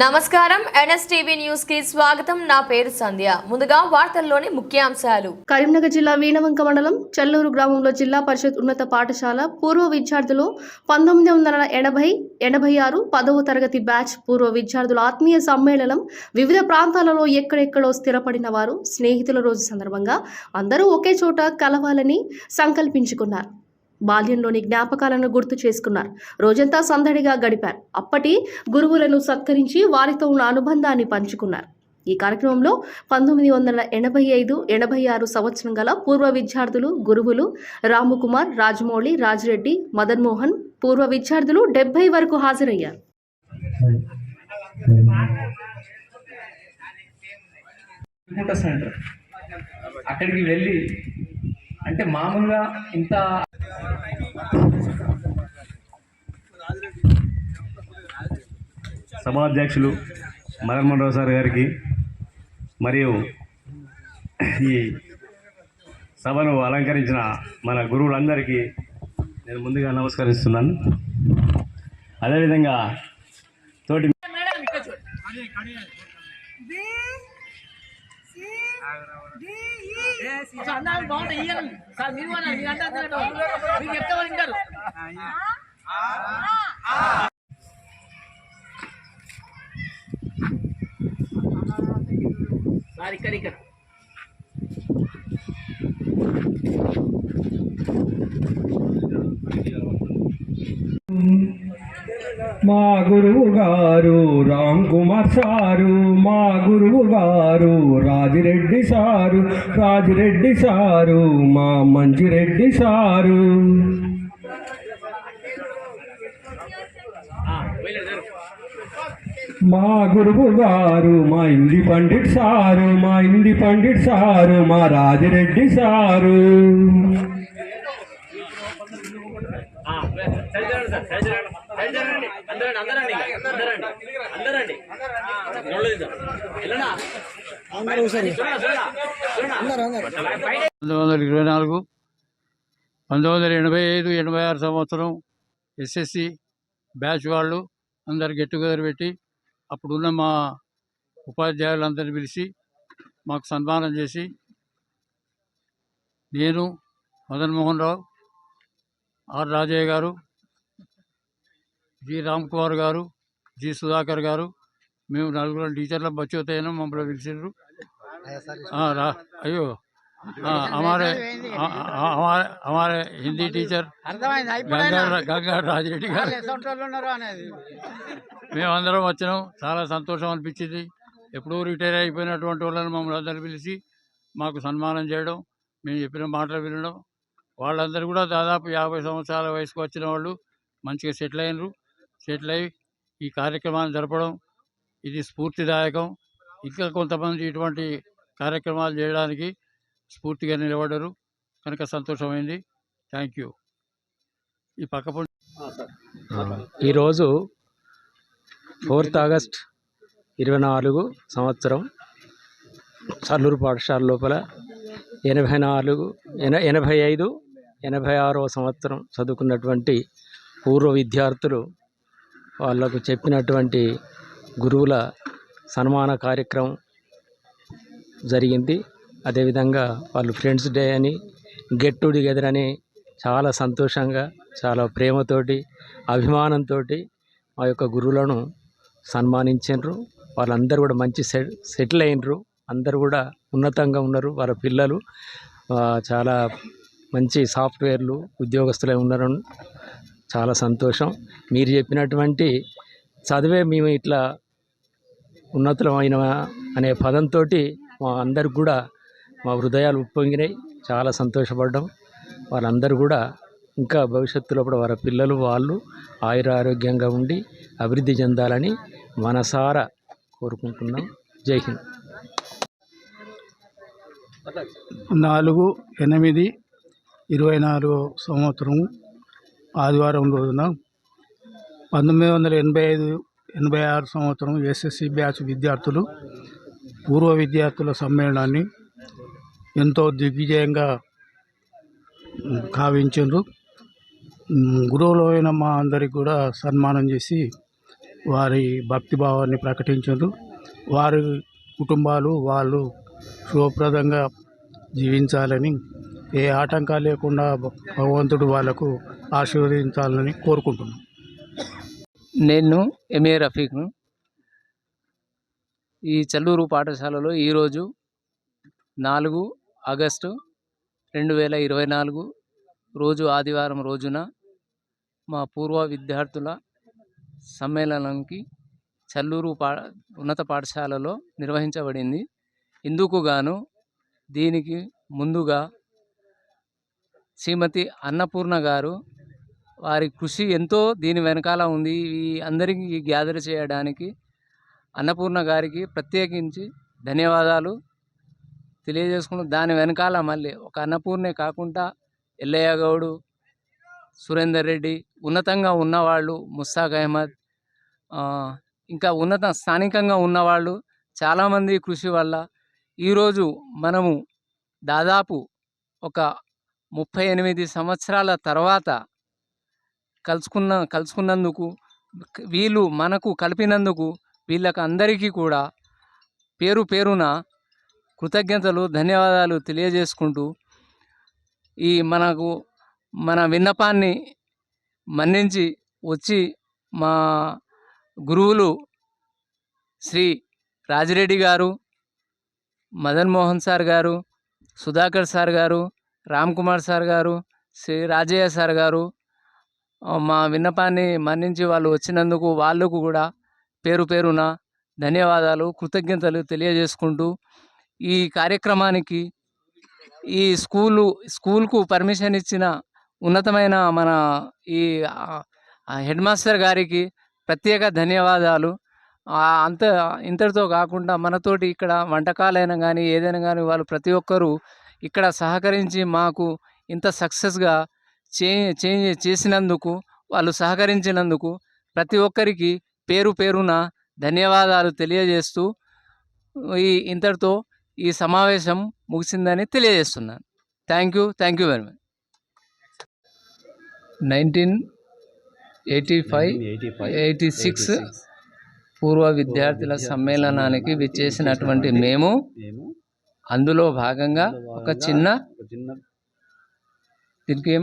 నమస్కారం. ఎన్ఎస్టీవీ న్యూస్కి స్వాగతం. నా పేరు సంధ్య. ముందుగా వార్తల్లోని ముఖ్యాంశాలు. కరీంనగర్ జిల్లా వీణవంక మండలం చెల్లూరు గ్రామంలో జిల్లా పరిషత్ ఉన్నత పాఠశాల పూర్వ విద్యార్థులు పంతొమ్మిది వందల ఎనభై ఎనభై ఆరు పదవ తరగతి బ్యాచ్ పూర్వ విద్యార్థుల ఆత్మీయ సమ్మేళనం వివిధ ప్రాంతాలలో ఎక్కడెక్కడో స్థిరపడిన వారు స్నేహితుల రోజు సందర్భంగా అందరూ ఒకే చోట కలవాలని సంకల్పించుకున్నారు. బాల్యంలోని జ్ఞాపకాలను గుర్తు చేసుకున్నారు. రోజంతా సందడిగా గడిపారు. అప్పటి గురువులను సత్కరించి వారితో ఉన్న అనుబంధాన్ని పంచుకున్నారు. ఈ కార్యక్రమంలో పంతొమ్మిది వందల ఎనభై ఐదు ఎనభై ఆరు సంవత్సరం గల పూర్వ విద్యార్థులు గురువులు రాముకుమార్ రాజమౌళి రాజిరెడ్డి మదన్ మోహన్ పూర్వ విద్యార్థులు డెబ్బై వరకు హాజరయ్యారు. అక్కడికి వెళ్ళి అంటే మామూలుగా ఇంత సభాధ్యక్షులు మదన్మోహన్ రావు సార్ గారికి మరియు ఈ సభను అలంకరించిన మన గురువులందరికీ నేను ముందుగా నమస్కరిస్తున్నాను. అదేవిధంగా తోటి మీరు సార్ ఇక్కడ ఇక్కడ మా గురువు గారు రామ్ కుమార్ సారు మా గురువు గారు రాజిరెడ్డి సారు రాజిరెడ్డి సారు మా మంజిరెడ్డి సారు. మా గురువు గారు మా హిందీ పండిట్ సారు మా హిందీ పండిట్ సారు మా రాజిరెడ్డి సారు. అందరండి అందరండి అందరండి. అందరండి. వెళ్ళనా? పంతొమ్మిది వందల ఇరవై నాలుగు పంతొమ్మిది వందల ఎనభై ఐదు ఎనభై ఆరు సంవత్సరం ఎస్ఎస్సి బ్యాచ్ వాళ్ళు అందరు గెట్ టుగెదర్ పెట్టి అప్పుడున్న మా ఉపాధ్యాయులందరినీ పిలిచి మాకు సన్మానం చేసి నేను మదన్ మోహన్ రావు ఆర్ రాజయ్య గారు జి రామ్ కుమార్ గారు జి సుధాకర్ గారు మేము నలుగురు టీచర్ల బచ్చోతైనా మమ్మల్ని పిలిచిండ్రు. అయ్యో. हमारे ఆ, ఆ, हमारे हमारे हिंदी टीचर గంగా గంగా రాజిరెడ్డి గారు మేమందరం వచ్చినాం చాలా సంతోషం అనిపించింది ఎప్పుడూ రిటైర్ అయిపోయినటువంటి వాళ్ళని మమ్మల్ని అందరు పిలిచి మాకు సన్మానం చేయడం మేము చెప్పిన మాటలు వినడం వాళ్ళందరూ కూడా దాదాపు యాభై సంవత్సరాల వయసుకు వచ్చిన వాళ్ళు మంచిగా సెటిల్ అయినరు సెటిల్ అయ్యి ఈ కార్యక్రమాన్ని జరపడం ఇది స్ఫూర్తిదాయకం ఇంకా కొంతమంది ఇటువంటి కార్యక్రమాలు చేయడానికి స్ఫూర్తిగా నిలబడ్డారు. కనుక సంతోషమైంది. Thank you. ఈ పక్క ఈరోజు ఫోర్త్ ఆగస్ట్ ఇరవై నాలుగు సంవత్సరం చల్లూరు పాఠశాల లోపల ఎనభై నాలుగు ఎన ఎనభై ఐదు ఎనభై ఆరో సంవత్సరం చదువుకున్నటువంటి పూర్వ విద్యార్థులు వాళ్ళకు చెప్పినటువంటి గురువుల సన్మాన కార్యక్రమం జరిగింది. అదేవిధంగా వాళ్ళు ఫ్రెండ్స్ డే అని గెట్ టుగెదర్ అని చాలా సంతోషంగా చాలా ప్రేమతోటి అభిమానంతో మా యొక్క గురువులను సన్మానించారు వాళ్ళందరూ కూడా మంచి సెటిల్ అయినరు అందరూ కూడా ఉన్నతంగా ఉన్నారు. వాళ్ళ పిల్లలు చాలా మంచి సాఫ్ట్వేర్లు ఉద్యోగస్తులై ఉన్నారు చాలా సంతోషం. మీరు చెప్పినటువంటి చదివే మేము ఇట్లా ఉన్నతమైన అనే పదంతో మా అందరికి కూడా మా హృదయాలు ఉప్పొంగినాయి. చాలా సంతోషపడ్డాం. వాళ్ళందరూ కూడా ఇంకా భవిష్యత్తులో కూడా వారి పిల్లలు వాళ్ళు ఆయుర ఆరోగ్యంగా ఉండి అభివృద్ధి చెందాలని మనసారా కోరుకుంటున్నాం. జై హింద్. నాలుగు ఎనిమిది ఇరవై నాలుగు సంవత్సరం ఆదివారం రోజున పంతొమ్మిది వందల ఎనభై ఐదు ఎనభై ఆరు సంవత్సరం ఎస్ఎస్సి బ్యాచ్ విద్యార్థులు పూర్వ విద్యార్థుల సమ్మేళనాన్ని ఎంతో దిగ్విజయంగా కావించారు గురువులైన మా అందరికి కూడా సన్మానం చేసి వారి భక్తిభావాన్ని ప్రకటించారు వారి కుటుంబాలు వాళ్ళు శుభప్రదంగా జీవించాలని ఏ ఆటంకాలు లేకుండా భగవంతుడు వాళ్ళకు ఆశీర్వదించాలని కోరుకుంటున్నాను నేను ఎంఏ రఫీక్ను. ఈ చల్లూరు పాఠశాలలో ఈరోజు నాలుగు ఆగస్టు రెండు వేల ఇరవై నాలుగు రోజు ఆదివారం రోజున మా పూర్వ విద్యార్థుల సమ్మేళనానికి చల్లూరు పా ఉన్నత పాఠశాలలో నిర్వహించబడింది. ఇందుకు గాను దీనికి ముందుగా శ్రీమతి అన్నపూర్ణ గారు వారి కృషి ఎంతో దీని వెనకాల ఉంది. ఈ అందరికీ గ్యాదర్ చేయడానికి అన్నపూర్ణ గారికి ప్రత్యేకించి ధన్యవాదాలు. తెలియజేసుకున్న దాని వెనకాల మళ్ళీ ఒక అన్నపూర్ణే కాకుండా ఎల్లయ్య గౌడు సురేందర్ రెడ్డి ఉన్నతంగా ఉన్నవాళ్ళు ముస్తాక్ అహ్మద్ ఇంకా ఉన్నత స్థానికంగా ఉన్నవాళ్ళు చాలామంది కృషి వల్ల ఈరోజు మనము దాదాపు ఒక ముప్పై ఎనిమిది సంవత్సరాల తర్వాత కలుసుకున్న కలుసుకున్నందుకు వీళ్ళు మనకు కలిపినందుకు వీళ్ళకి అందరికీ కూడా పేరు పేరున కృతజ్ఞతలు ధన్యవాదాలు తెలియజేసుకుంటూ ఈ మనకు మన విన్నపాన్ని మన్నించి వచ్చి మా గురువులు శ్రీ రాజిరెడ్డి గారు మదన్ మోహన్ సార్ గారు సుధాకర్ సార్ గారు రామ్ కుమార్ సార్ గారు శ్రీ రాజయ్య సార్ గారు మా విన్నపాన్ని మన్నించి వాళ్ళు వచ్చినందుకు వాళ్ళకు కూడా పేరు పేరున ధన్యవాదాలు కృతజ్ఞతలు తెలియజేసుకుంటూ ఈ కార్యక్రమానికి ఈ స్కూలు స్కూల్కు పర్మిషన్ ఇచ్చిన ఉన్నతమైన మన ఈ హెడ్ మాస్టర్ గారికి ప్రత్యేక ధన్యవాదాలు. అంత ఇంతటితో కాకుండా మనతోటి ఇక్కడ వంటకాలైనా కానీ ఏదైనా కానీ వాళ్ళు ప్రతి ఒక్కరూ ఇక్కడ సహకరించి మాకు ఇంత సక్సెస్గా చే చేంజ్ చేసినందుకు వాళ్ళు సహకరించినందుకు ప్రతి ఒక్కరికి పేరు పేరున ధన్యవాదాలు తెలియజేస్తూ ఈ ఇంతటితో ఈ సమావేశం ముగిసిందని తెలియజేస్తున్నాను. Thank you thank you very much. Nineteen eighty five eighty six పూర్వ విద్యార్థుల సమ్మేళనానికి విచ్చేసినటువంటి మేము అందులో భాగంగా ఒక చిన్న దీనికి ఏం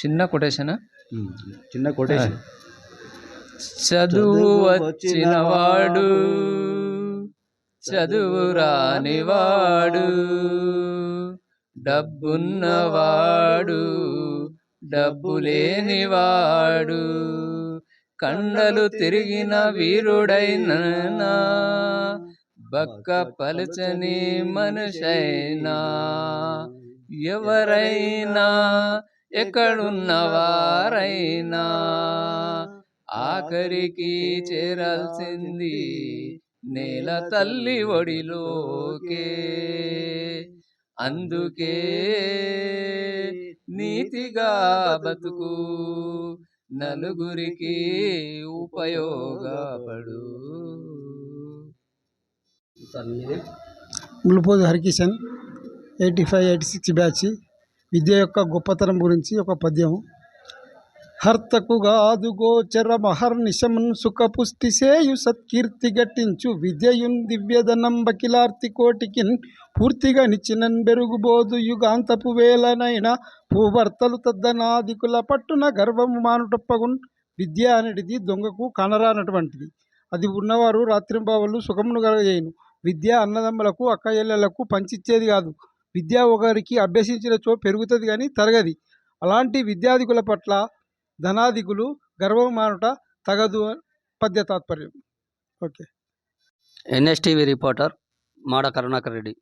చిన్న కొటేషన్? చిన్న కొటేషన్. చదువు వచ్చినవాడు చదువురానివాడు డబ్బున్నవాడు డబ్బు లేనివాడు కండలు తిరిగిన వీరుడైనా బక్క పలుచని మనుషైనా ఎవరైనా ఎక్కడున్నవారైనా ఆఖరికి చేరాల్సింది నేల తల్లి ఒడిలోకే. అందుకే నీతిగా బతుకు. నలుగురికి ఉపయోగపడు. ములుపోదు Harikishan eighty five eighty six batch. విద్య యొక్క గొప్పతనం గురించి ఒక పద్యం హర్తకు గాదు గోచర మహర్నిశమన్ సుఖ పుష్టి సేయు సత్కీర్తి గట్టించు విద్యయున్ దివ్యధనం బకిలార్తి కోటికిన్ పూర్తిగా నిచ్చినన్ బెరుగుబోదు యుగాంతపు వేలనైన భూభర్తలు తద్దనాదికుల పట్టున గర్వము మానుటప్పగున్ విద్య అనేది దొంగకు కనరానటువంటిది. అది ఉన్నవారు రాత్రింబావళ్ళు సుఖమును కలగజేయను. విద్య అన్నదమ్ములకు అక్కయ్యలకు పంచిచ్చేది కాదు. విద్య ఒకరికి అభ్యసించినచో పెరుగుతుంది కానీ తరగది. అలాంటి విద్యాధికుల పట్ల ధనాధికులు గర్వం మానుట తగదు పద్య తాత్పర్యం. Okay. NSTV reporter Mada Karunakar Reddy.